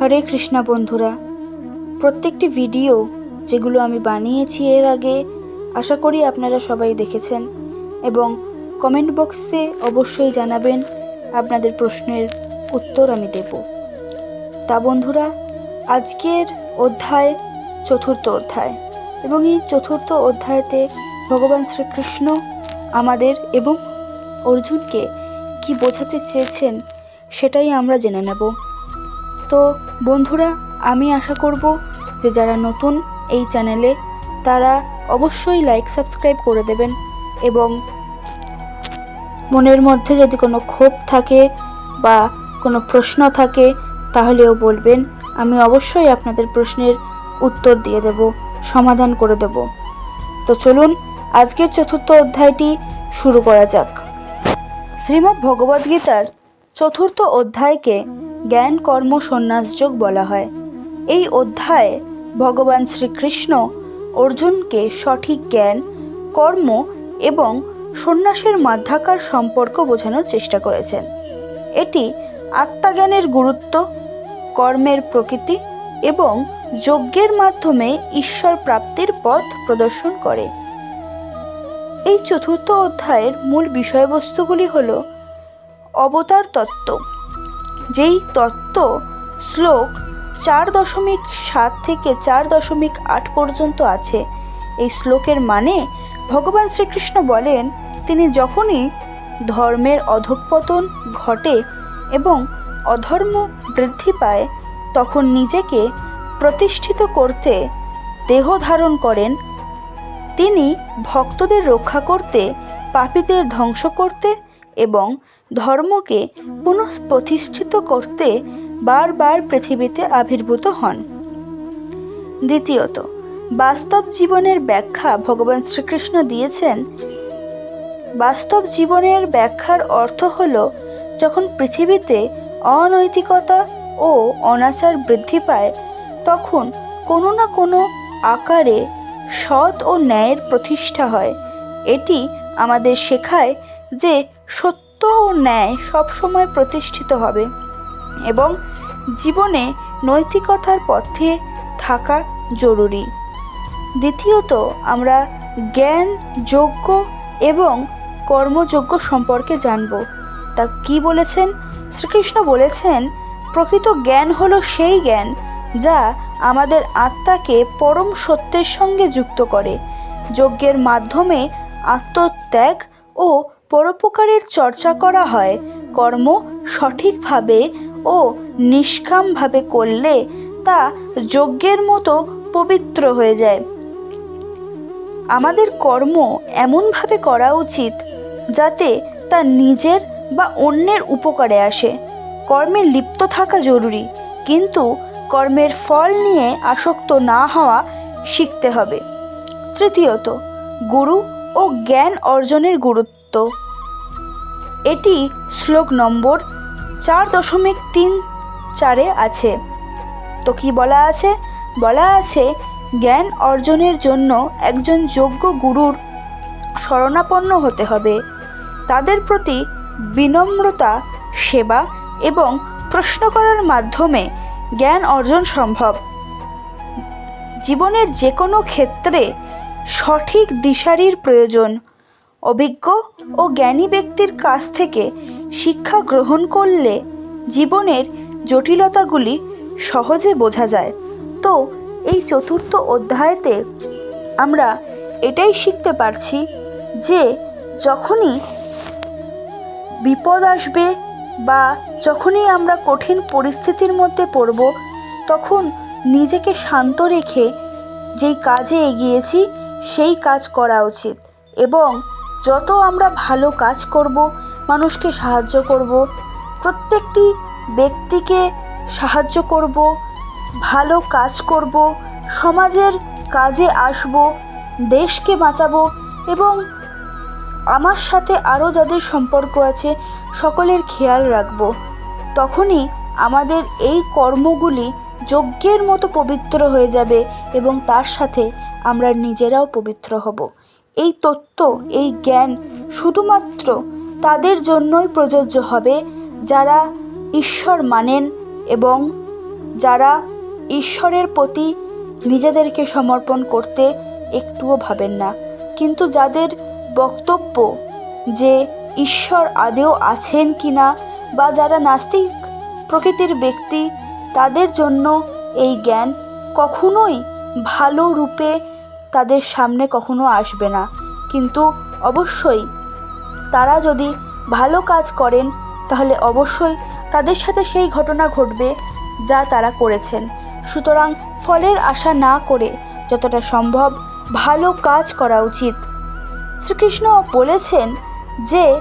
হরে কৃষ্ণা বন্ধুরা, প্রত্যেকটি ভিডিও যেগুলো আমি বানিয়েছি এর আগে আশা করি আপনারা সবাই দেখেছেন এবং কমেন্ট বক্সে অবশ্যই জানাবেন আপনাদের প্রশ্নের উত্তর আমি দেব। তা বন্ধুরা, আজকের অধ্যায়, চতুর্থ অধ্যায় এবং এই চতুর্থ অধ্যায়তে ভগবান শ্রীকৃষ্ণ আমাদের এবং অর্জুনকে কি বোঝাতে চেয়েছেন সেটাই আমরা জেনে নেব। তো বন্ধুরা, আমি আশা করব যে যারা নতুন এই চ্যানেলে, তারা অবশ্যই লাইক, সাবস্ক্রাইব করে দেবেন এবং মনের মধ্যে যদি কোনো ক্ষোভ থাকে বা কোনো প্রশ্ন থাকে, তাহলেও বলবেন। আমি অবশ্যই আপনাদের প্রশ্নের উত্তর দিয়ে দেব, সমাধান করে দেব। তো চলুন, আজকের চতুর্থ অধ্যায়টি শুরু করা যাক। শ্রীমদ্ ভগবদ্গীতার চতুর্থ অধ্যায়কে জ্ঞান কর্ম সন্ন্যাসযোগ বলা হয়। এই অধ্যায়ে ভগবান শ্রীকৃষ্ণ অর্জুনকে সঠিক জ্ঞান, কর্ম এবং সন্ন্যাসের মাধ্যাকার সম্পর্ক বোঝানোর চেষ্টা করেছেন। এটি আত্মাজ্ঞানের গুরুত্ব, কর্মের প্রকৃতি এবং যজ্ঞের মাধ্যমে ঈশ্বর প্রাপ্তির পথ প্রদর্শন করে। এই চতুর্থ অধ্যায়ের মূল বিষয়বস্তুগুলি হল অবতার তত্ত্ব। যেই তত্ত্ব শ্লোক চার দশমিক সাত থেকে চার দশমিক আট পর্যন্ত আছে। এই শ্লোকের মানে ভগবান শ্রীকৃষ্ণ বলেন, তিনি যখনই ধর্মের অধঃপতন ঘটে এবং অধর্ম বৃদ্ধি পায়, তখন নিজেকে প্রতিষ্ঠিত করতে দেহ ধারণ করেন। তিনি ভক্তদের রক্ষা করতে, পাপীদের ধ্বংস করতে এবং ধর্মকে পুনঃ প্রতিষ্ঠিত করতে বারবার পৃথিবীতে আবির্ভূত হন। দ্বিতীয়ত, বাস্তব জীবনের ব্যাখ্যা ভগবান শ্রীকৃষ্ণ দিয়েছেন। বাস্তব জীবনের ব্যাখ্যার অর্থ হল, যখন পৃথিবীতে অনৈতিকতা ও অনাচার বৃদ্ধি পায়, তখন কোনো না কোনো আকারে সৎ ও ন্যায়ের প্রতিষ্ঠা হয়। এটি আমাদের শেখায় যে সত্য ও ন্যায় সবসময় প্রতিষ্ঠিত হবে এবং জীবনে নৈতিকতার পথে থাকা জরুরি। দ্বিতীয়ত, আমরা জ্ঞান, যোগ্য এবং কর্মযোগ্য সম্পর্কে জানব। তা কি বলেছেন? শ্রীকৃষ্ণ বলেছেন, প্রকৃত জ্ঞান হলো সেই জ্ঞান যা আমাদের আত্মাকে পরম সত্যের সঙ্গে যুক্ত করে। যজ্ঞের মাধ্যমে আত্মত্যাগ ও পরোপকারের চর্চা করা হয়, কর্ম সঠিকভাবে ও নিষ্কামভাবে করলে তা যজ্ঞের মতো পবিত্র হয়ে যায়। আমাদের কর্ম এমনভাবে করা উচিত যাতে তা নিজের বা অন্যের উপকারে আসে। কর্মে লিপ্ত থাকা জরুরি, কিন্তু কর্মের ফল নিয়ে আসক্ত না হওয়া শিখতে হবে। তৃতীয়ত, গুরু ও জ্ঞান অর্জনের গুরুত্ব। এটি শ্লোক নম্বর চার দশমিক তিন চারে আছে। তো কি বলা আছে? বলা আছে, জ্ঞান অর্জনের জন্য একজন যোগ্য গুরুর শরণাপন্ন হতে হবে। তাদের প্রতি বিনম্রতা, সেবা এবং প্রশ্ন করার মাধ্যমে জ্ঞান অর্জন সম্ভব। জীবনের যে কোনো ক্ষেত্রে সঠিক দিশারির প্রয়োজন। অভিজ্ঞ ও জ্ঞানী ব্যক্তির কাছ থেকে শিক্ষা গ্রহণ করলে জীবনের জটিলতাগুলি সহজে বোঝা যায়। তো, এই চতুর্থ অধ্যায়তে আমরা এটাই শিখতে পারছি যে যখনই বিপদ আসবে বা যখনই আমরা কঠিন পরিস্থিতির মধ্যে পড়ব, তখন নিজেকে শান্ত রেখে যেই কাজে এগিয়েছি, সেই কাজ করা উচিত এবং যত আমরা ভালো কাজ করব, মানুষকে সাহায্য করব, প্রত্যেকটি ব্যক্তিকে সাহায্য করব, ভালো কাজ করব, সমাজের কাজে আসব, দেশকে বাঁচাবো এবং আমার সাথে আরও যাদের সম্পর্ক আছে, সকলের খেয়াল রাখব। তখনই আমাদের এই কর্মগুলি যজ্ঞের মতো পবিত্র হয়ে যাবে এবং তার সাথে আমরা নিজেরাও পবিত্র হব। এই তত্ত্ব, এই জ্ঞান শুধুমাত্র তাদের জন্যই প্রযোজ্য হবে যারা ঈশ্বর মানেন এবং যারা ঈশ্বরের প্রতি নিজেদেরকে সমর্পণ করতে একটুও ভাবেন না। কিন্তু যাদের বক্তব্য যে ঈশ্বর আদেও আছেন কি না বা যারা নাস্তিক প্রকৃতির ব্যক্তি, তাদের জন্য এই জ্ঞান কখনোই ভালো রূপে তাদের সামনে কখনো আসবে না। কিন্তু অবশ্যই তারা যদি ভালো কাজ করেন, তাহলে অবশ্যই তাদের সাথে সেই ঘটনা ঘটবে যা তারা করেছেন। সুতরাং ফলের আশা না করে যতটা সম্ভব ভালো কাজ করা উচিত। শ্রীকৃষ্ণ বলেছেন যে,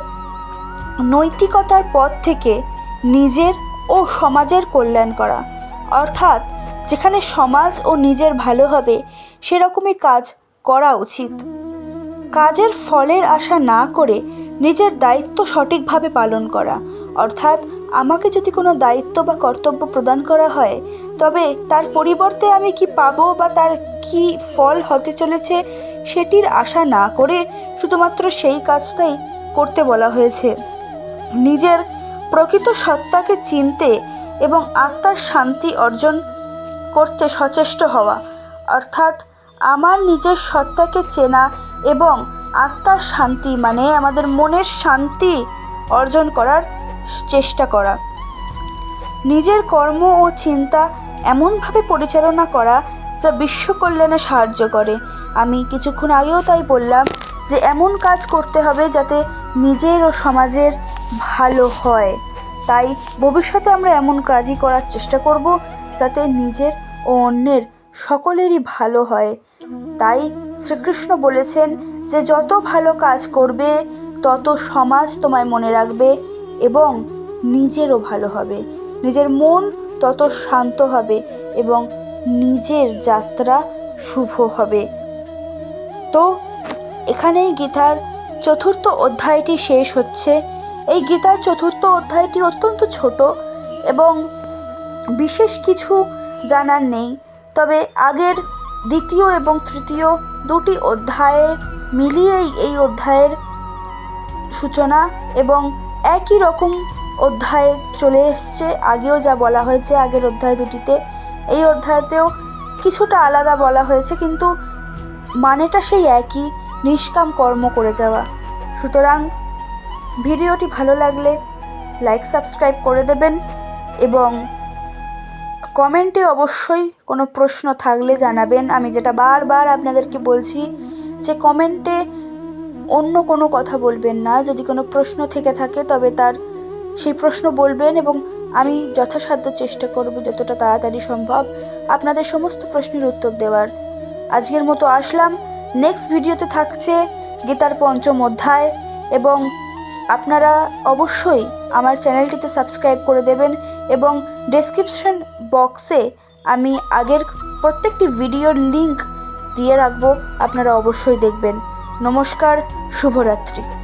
নৈতিকতার পথ থেকে নিজের ও সমাজের কল্যাণ করা। অর্থাৎ যেখানে সমাজ ও নিজের ভালো হবে, সেরকমই কাজ করা উচিত। কাজের ফলের আশা না করে নিজের দায়িত্ব সঠিকভাবে পালন করা, অর্থাৎ আমাকে যদি কোনো দায়িত্ব বা কর্তব্য প্রদান করা হয়, তবে তার পরিবর্তে আমি কি পাবো বা তার কি ফল হতে চলেছে, সেটির আশা না করে শুধুমাত্র সেই কাজটাই করতে বলা হয়েছে। নিজের প্রকৃত সত্তাকে চিনতে এবং আত্মার শান্তি অর্জন করতে সচেষ্ট হওয়া, অর্থাৎ আমার নিজের সত্তাকে চেনা এবং আত্মার শান্তি মানে আমাদের মনের শান্তি অর্জন করার চেষ্টা করা। নিজের কর্ম ও চিন্তা এমনভাবে পরিচালনা করা যা বিশ্ব কল্যাণে সাহায্য করে। আমি কিছুক্ষণ আগেও তাই বললাম যে, এমন কাজ করতে হবে যাতে নিজের ও সমাজের ভালো হয়। তাই ভবিষ্যতে আমরা এমন কাজই করার চেষ্টা করব যাতে নিজের ও অন্যের সকলেরই ভালো হয়। তাই শ্রীকৃষ্ণ বলেছেন যে, যত ভালো কাজ করবে, তত সমাজ তোমায় মনে রাখবে এবং নিজেরও ভালো হবে। নিজের মন তত শান্ত হবে এবং নিজের যাত্রা শুভ হবে। তো এখানেই গীতার চতুর্থ অধ্যায়টি শেষ হচ্ছে। এই গীতার চতুর্থ অধ্যায়টি অত্যন্ত ছোট এবং বিশেষ কিছু জানার নেই। তবে আগের দ্বিতীয় এবং তৃতীয় দুটি অধ্যায়ে মিলিয়েই এই অধ্যায়ের সূচনা এবং একই রকম অধ্যায়ে চলে এসছে। আগেও যা বলা হয়েছে আগের অধ্যায় দুটিতে, এই অধ্যায়তেও কিছুটা আলাদা বলা হয়েছে, কিন্তু মানেটা সেই একই, নিষ্কাম কর্ম করে যাওয়া। সুতরাং ভিডিওটি ভালো লাগলে লাইক, সাবস্ক্রাইব করে দেবেন এবং কমেন্টে অবশ্যই কোনো প্রশ্ন থাকলে জানাবেন। আমি যেটা বারবার আপনাদেরকে বলছি যে কমেন্টে অন্য কোনো কথা বলবেন না। যদি কোনো প্রশ্ন থেকে থাকে তবে তার সেই প্রশ্ন বলবেন এবং আমি যথাসাধ্য চেষ্টা করব যতটা তাড়াতাড়ি সম্ভব আপনাদের সমস্ত প্রশ্নের উত্তর দেওয়ার। আজকের মতো আসলাম। নেক্সট ভিডিওতে থাকছে গীতার পঞ্চম অধ্যায় এবং আপনারা অবশ্যই আমার চ্যানেলটিতে সাবস্ক্রাইব করে দেবেন এবং ডেসক্রিপশন বক্সে আমি আগের প্রত্যেকটি ভিডিওর লিঙ্ক দিয়ে রাখব আপনারা অবশ্যই দেখবেন। নমস্কার শুভরাত্রি।